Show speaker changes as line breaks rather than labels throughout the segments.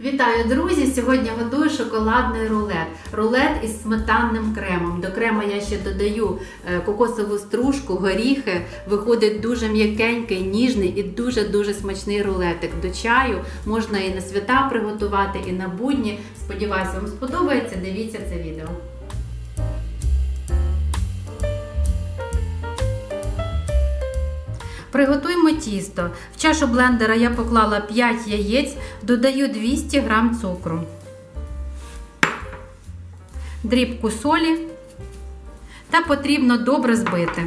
Вітаю, друзі! Сьогодні готую шоколадний рулет. Рулет із сметанним кремом. До крема я ще додаю е, кокосову стружку, горіхи. Виходить дуже м'якенький, ніжний і дуже-дуже смачний рулетик. До чаю можна і на свята приготувати, і на будні. Сподіваюся, вам сподобається. Дивіться це відео. Приготуємо тісто. В чашу блендера я поклала 5 яєць, додаю 200 г цукру, дрібку солі та потрібно добре збити.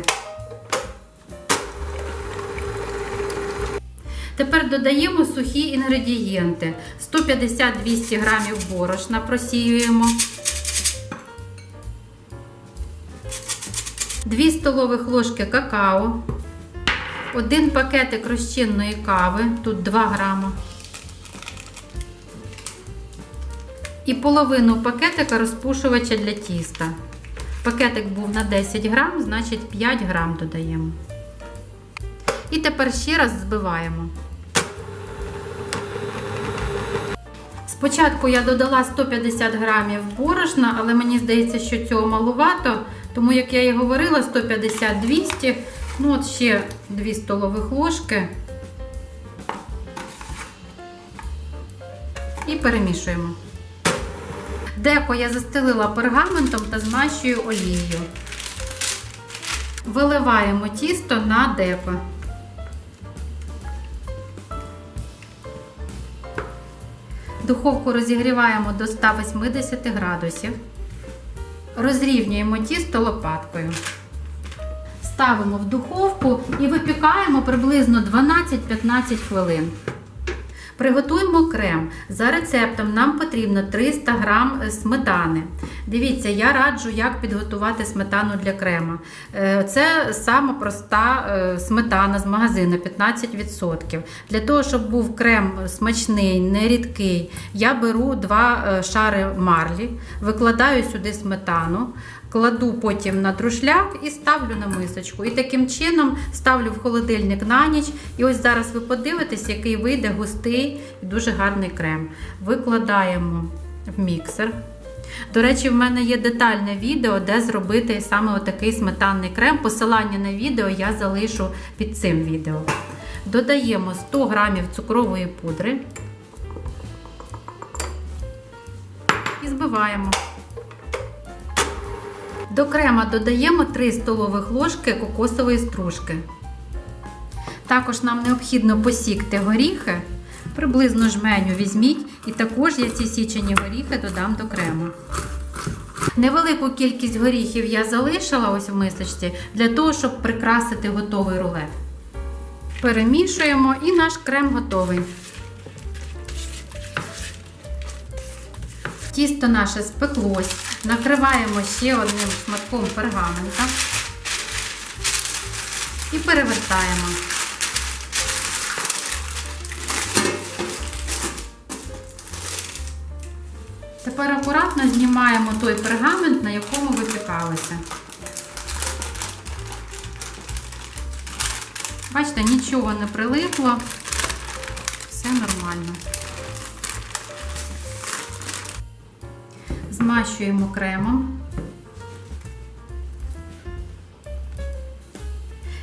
Тепер додаємо сухі інгредієнти. 150-200 г борошна просіюємо. 2 столових ложки какао. Один пакетик розчинної кави, тут 2 грама. І половину пакетика розпушувача для тіста. Пакетик був на 10 грам, значить 5 грам додаємо. І тепер ще раз збиваємо. Спочатку я додала 150 грамів борошна, але мені здається, що цього малувато, тому, як я і говорила, 150-200 Ну, от ще 2 столових ложки. І перемішуємо. Деко я застелила пергаментом та змащую олією. Виливаємо тісто на деко. Духовку розігріваємо до 180 градусів. Розрівнюємо тісто лопаткою. Ставимо в духовку і випікаємо приблизно 12-15 хвилин. Приготуємо крем. За рецептом нам потрібно 300 г сметани. Дивіться, я раджу, як підготувати сметану для крема. Е, Це сама проста е, сметана з магазину 15%. Для того, щоб був крем смачний, не рідкий, я беру 2 шари марлі, викладаю сюди сметану. Кладу потім на друшляк і ставлю на мисочку. І таким чином ставлю в холодильник на ніч. І ось зараз ви подивитесь, який вийде густий і дуже гарний крем. Викладаємо в міксер. До речі, в мене є детальне відео, де зробити саме отакий сметанний крем. Посилання на відео я залишу під цим відео. Додаємо 100 г цукрової пудри і збиваємо. До крема додаємо 3 столових ложки кокосової стружки. Також нам необхідно посікти горіхи, приблизно жменю візьміть, і також я ці січені горіхи додам до крему. Невелику кількість горіхів я залишила ось в мисочці для того, щоб прикрасити готовий рулет. Перемішуємо і наш крем готовий. Тісто наше спеклось. Накриваємо ще одним шматком пергамента і перевертаємо. Тепер акуратно знімаємо той пергамент, на якому випікалося. Бачите, нічого не прилипло, все нормально. Змащуємо кремом.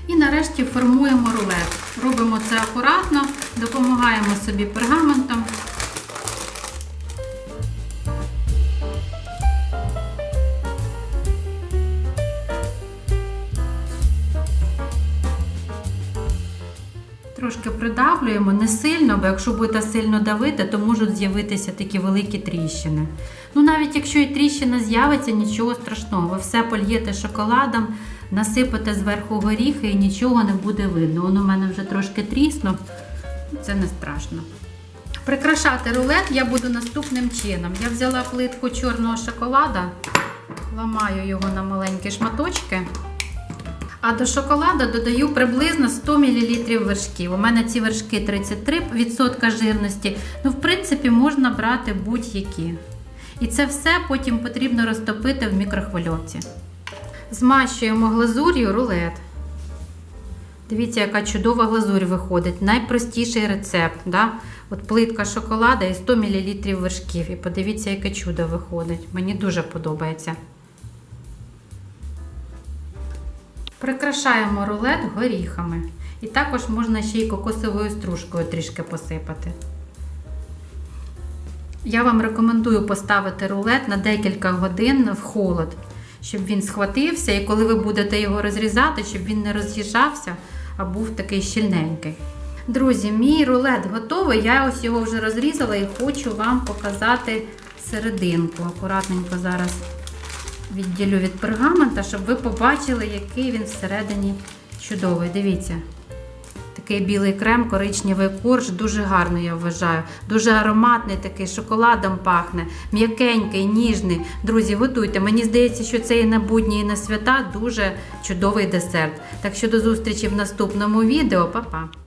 І нарешті формуємо рулет. Робимо це акуратно, допомагаємо собі пергаментом. Трошки придавлюємо, не сильно, бо якщо будете сильно давити, то можуть з'явитися такі великі тріщини. Ну, навіть якщо і тріщина з'явиться, нічого страшного. Ви все польєте шоколадом, насипете зверху горіхи і нічого не буде видно. Воно у мене вже трошки трісно, це не страшно. Прикрашати рулет я буду наступним чином. Я взяла плитку чорного шоколада, ламаю його на маленькі шматочки. А до шоколада додаю приблизно 100 мл вершків. У мене ці вершки 33% жирності. Ну, в принципі, можна брати будь-які. І це все потім потрібно розтопити в мікрохвильовці. Змащуємо глазур'ю рулет. Дивіться, яка чудова глазурь виходить. Найпростіший рецепт. Да? От плитка шоколада і 100 мл вершків. І подивіться, яке чудо виходить. Мені дуже подобається. Прикрашаємо рулет горіхами. І також можна ще й кокосовою стружкою трішки посипати. Я вам рекомендую поставити рулет на декілька годин в холод, щоб він схватився, і коли ви будете його розрізати, щоб він не роз'їжджався, а був такий щільненький. Друзі, мій рулет готовий. Я ось його вже розрізала і хочу вам показати серединку. Акуратненько зараз відділю від пергамента, щоб ви побачили, який він всередині чудовий. Дивіться. Такий білий крем, коричневий корж, дуже гарно, я вважаю. Дуже ароматний такий, шоколадом пахне, м'якенький, ніжний. Друзі, готуйте. Мені здається, що це і на будні, і на свята дуже чудовий десерт. Так що до зустрічі в наступному відео. Па-па!